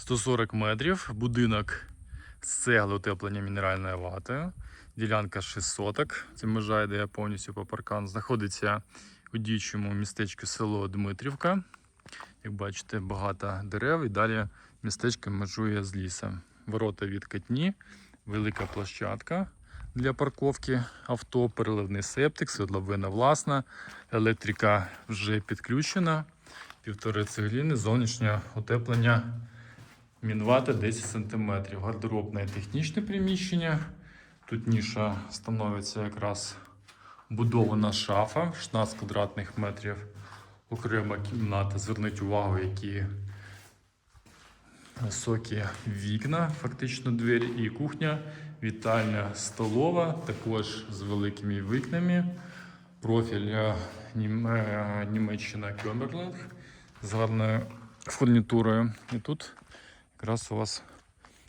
140 метрів. Будинок з цегли утеплення мінеральною ватою. Ділянка 6 соток. Це межа йде повністю по паркану. Знаходиться у діючому містечку село Дмитрівка. Як бачите, багато дерев і далі містечко межує з лісом. Ворота відкатні, велика площадка для парковки авто, переливний септик, свердловина власна, електрика вже підключена, півтори цегліни, зовнішнє утеплення мінвата 10 см. Гардеробне технічне приміщення. Тут ніша становиться якраз будована шафа 16 квадратних метрів. Окрема кімната. Зверніть увагу, які високі вікна, фактично двері, і кухня, вітальня столова, також з великими вікнами. Профіль е, е, Німеччина Кьомберленд з гарною фурнітурою. І тут якраз у вас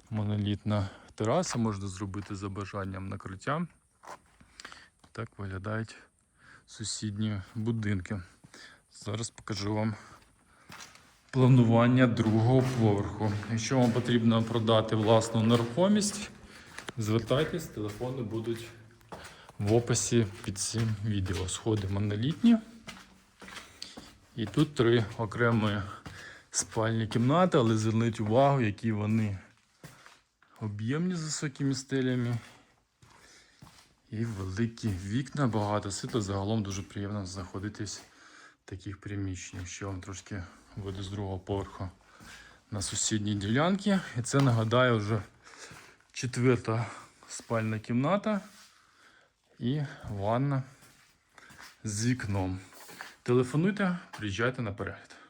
монолітна тераса, можна зробити за бажанням накриття. Так виглядають сусідні будинки. Зараз покажу вам планування другого поверху. Якщо вам потрібно продати власну нерухомість, звертайтесь, телефони будуть в описі під цим відео. Сходи монолітні. І тут три окремі спальні кімнати, але зверніть увагу, які вони об'ємні з високими стелями. І великі вікна, багато світла. Загалом дуже приємно знаходитись в таких приміщеннях. Ще вам трошки вийду з другого поверху на сусідній ділянці. І це нагадаю вже четверта спальна кімната і ванна з вікном. Телефонуйте, приїжджайте на перегляд.